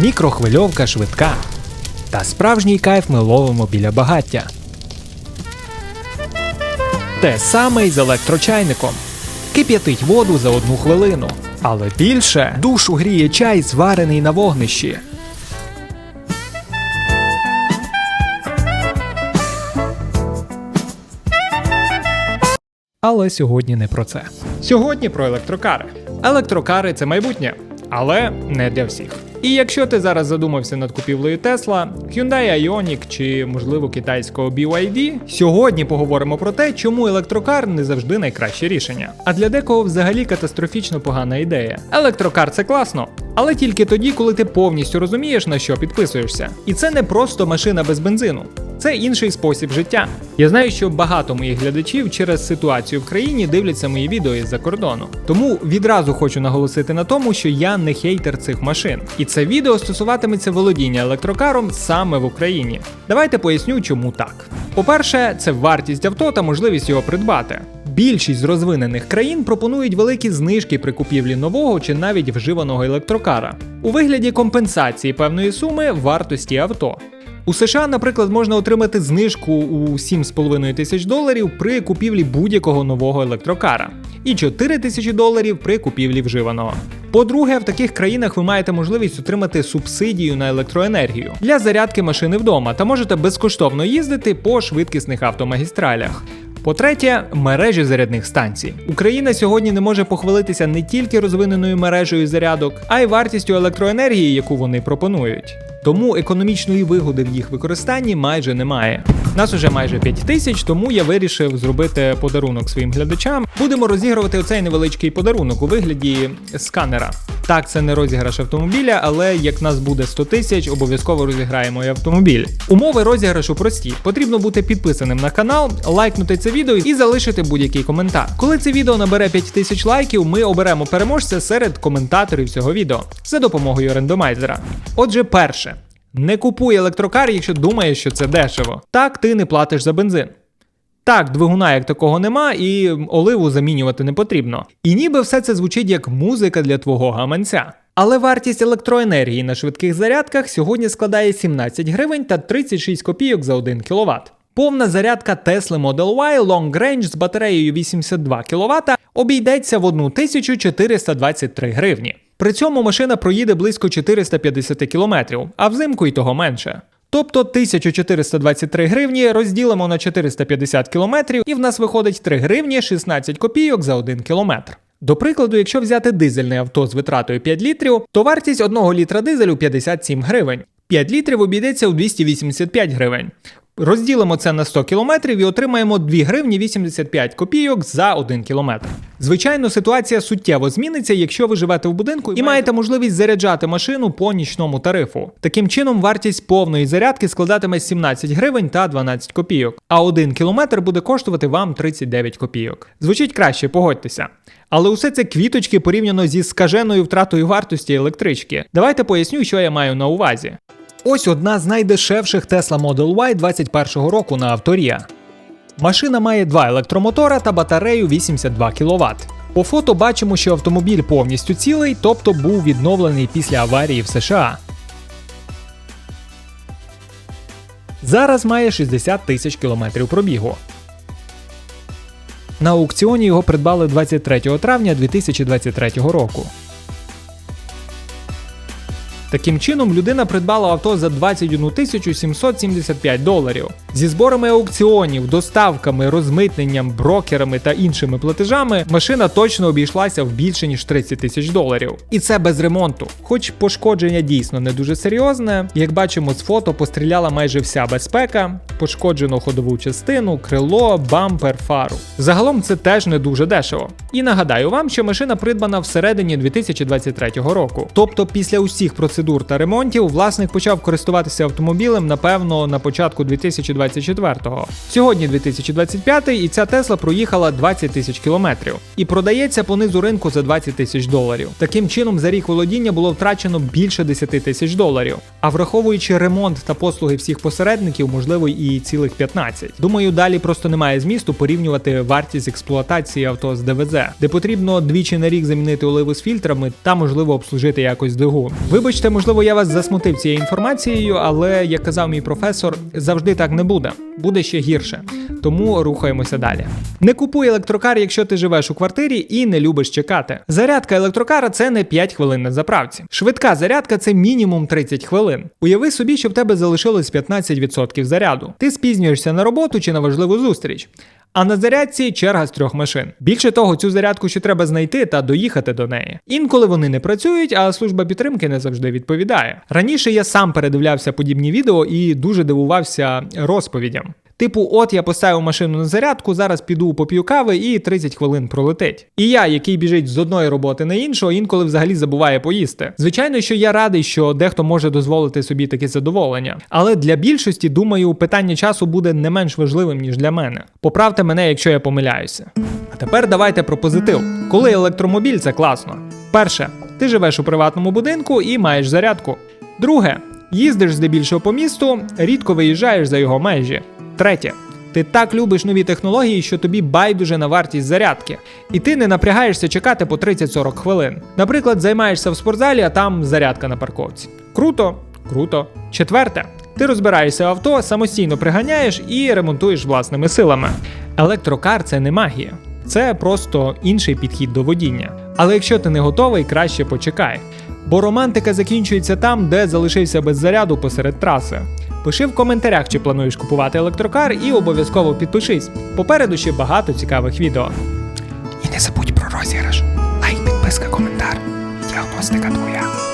мікрохвильовка швидка. Та справжній кайф ми ловимо біля багаття. Те саме й з електрочайником. Кип'ятить воду за одну хвилину. Але більше душу гріє чай, зварений на вогнищі. Але сьогодні не про це. Сьогодні про електрокари. Електрокари це майбутнє, але не для всіх. І якщо ти зараз задумався над купівлею Tesla, Hyundai Ioniq чи можливо китайського BYD, сьогодні поговоримо про те, чому електрокар не завжди найкраще рішення. А для декого взагалі катастрофічно погана ідея. Електрокар це класно, але тільки тоді, коли ти повністю розумієш на що підписуєшся. І це не просто машина без бензину. Це інший спосіб життя. Я знаю, що багато моїх глядачів через ситуацію в країні дивляться мої відео із-за кордону. Тому відразу хочу наголосити на тому, що я не хейтер цих машин. І це відео стосуватиметься володіння електрокаром саме в Україні. Давайте поясню, чому так. По-перше, це вартість авто та можливість його придбати. Більшість з розвинених країн пропонують великі знижки при купівлі нового чи навіть вживаного електрокара у вигляді компенсації певної суми вартості авто. У США, наприклад, можна отримати знижку у 7,5 тисяч доларів при купівлі будь-якого нового електрокара і 4 тисячі доларів при купівлі вживаного. По-друге, в таких країнах ви маєте можливість отримати субсидію на електроенергію для зарядки машини вдома та можете безкоштовно їздити по швидкісних автомагістралях. По-третє, мережі зарядних станцій. Україна сьогодні не може похвалитися не тільки розвиненою мережею зарядок, а й вартістю електроенергії, яку вони пропонують. Тому економічної вигоди в їх використанні майже немає. Нас уже майже 5 тисяч, тому я вирішив зробити подарунок своїм глядачам. Будемо розігрувати оцей невеличкий подарунок у вигляді сканера. Так, це не розіграш автомобіля, але як нас буде 100 тисяч, обов'язково розіграємо і автомобіль. Умови розіграшу прості. Потрібно бути підписаним на канал, лайкнути це відео і залишити будь-який коментар. Коли це відео набере 5 тисяч лайків, ми оберемо переможця серед коментаторів цього відео за допомогою рандомайзера. Отже, перше. Не купуй електрокар, якщо думаєш, що це дешево. Так ти не платиш за бензин. Так, двигуна як такого нема, і оливу замінювати не потрібно. І ніби все це звучить як музика для твого гаманця. Але вартість електроенергії на швидких зарядках сьогодні складає 17 гривень та 36 копійок за 1 кВт. Повна зарядка Tesla Model Y Long Range з батареєю 82 кВт обійдеться в 1423 гривні. При цьому машина проїде близько 450 км, а взимку й того менше. Тобто 1423 гривні розділимо на 450 км, і в нас виходить 3 гривні 16 копійок за 1 кілометр. До прикладу, якщо взяти дизельне авто з витратою 5 літрів, то вартість 1 літра дизелю 57 гривень. 5 літрів обійдеться у 285 гривень. Розділимо це на 100 кілометрів і отримаємо 2 гривні 85 копійок за 1 кілометр. Звичайно, ситуація суттєво зміниться, якщо ви живете в будинку і маєте можливість заряджати машину по нічному тарифу. Таким чином, вартість повної зарядки складатиме 17 гривень та 12 копійок, а 1 кілометр буде коштувати вам 39 копійок. Звучить краще, погодьтеся. Але усе це квіточки порівняно зі скаженою втратою вартості електрички. Давайте поясню, що я маю на увазі. Ось одна з найдешевших Tesla Model Y 2021 року на авторія. Машина має два електромотора та батарею 82 кВт. По фото бачимо, що автомобіль повністю цілий, тобто був відновлений після аварії в США. Зараз має 60 тисяч кілометрів пробігу. На аукціоні його придбали 23 травня 2023 року. Таким чином, людина придбала авто за 21 тисячу 775 доларів. Зі зборами аукціонів, доставками, розмитненням, брокерами та іншими платежами машина точно обійшлася в більше ніж 30 тисяч доларів. І це без ремонту. Хоч пошкодження дійсно не дуже серйозне, як бачимо з фото, постріляла майже вся безпека, пошкоджено ходову частину, крило, бампер, фару. Загалом це теж не дуже дешево. І нагадаю вам, що машина придбана всередині 2023 року. Тобто, після усіх процедур та ремонтів власник почав користуватися автомобілем, напевно, на початку 2024-го. Сьогодні 2025 і ця Тесла проїхала 20 тисяч кілометрів і продається по низу ринку за 20 тисяч доларів. Таким чином, за рік володіння було втрачено більше 10 тисяч доларів. А враховуючи ремонт та послуги всіх посередників, можливо, і цілих 15. Думаю, далі просто немає змісту порівнювати вартість експлуатації авто з ДВЗ, де потрібно двічі на рік замінити оливу з фільтрами та можливо обслужити якось двигун. Вибачте, Можливо, я вас засмутив цією інформацією, але як казав мій професор, завжди так не буде. Буде ще гірше. Тому рухаємося далі. Не купуй електрокар, якщо ти живеш у квартирі і не любиш чекати. Зарядка електрокара це не 5 хвилин на заправці. Швидка зарядка це мінімум 30 хвилин. Уяви собі, що в тебе залишилось 15% заряду. Ти спізнюєшся на роботу чи на важливу зустріч. А на зарядці черга з трьох машин. Більше того, цю зарядку ще треба знайти та доїхати до неї. Інколи вони не працюють, а служба підтримки не завжди відповідає. Раніше я сам передивлявся подібні відео і дуже дивувався розповідям. Типу, от я поставив машину на зарядку, зараз піду поп'ю кави і 30 хвилин пролетить. І я, який біжить з одної роботи на іншу, інколи взагалі забуває поїсти. Звичайно, що я радий, що дехто може дозволити собі таке задоволення. Але для більшості, думаю, питання часу буде не менш важливим, ніж для мене. Поправте мене, якщо я помиляюся. А тепер давайте про позитив. Коли електромобіль це класно. Перше, ти живеш у приватному будинку і маєш зарядку. Друге, їздиш здебільшого по місту, рідко виїжджаєш за його межі. Третє. Ти так любиш нові технології, що тобі байдуже на вартість зарядки, і ти не напрягаєшся чекати по 30-40 хвилин. Наприклад, займаєшся в спортзалі, а там зарядка на парковці. Круто, круто. Четверте. Ти розбираєшся в авто, самостійно приганяєш і ремонтуєш власними силами. Електрокар це не магія, це просто інший підхід до водіння. Але якщо ти не готовий, краще почекай. Бо романтика закінчується там, де залишився без заряду посеред траси. Пиши в коментарях, чи плануєш купувати електрокар, і обов'язково підпишись. Попереду ще багато цікавих відео. І не забудь про розіграш. Лайк, підписка, коментар. Діагностика твоя.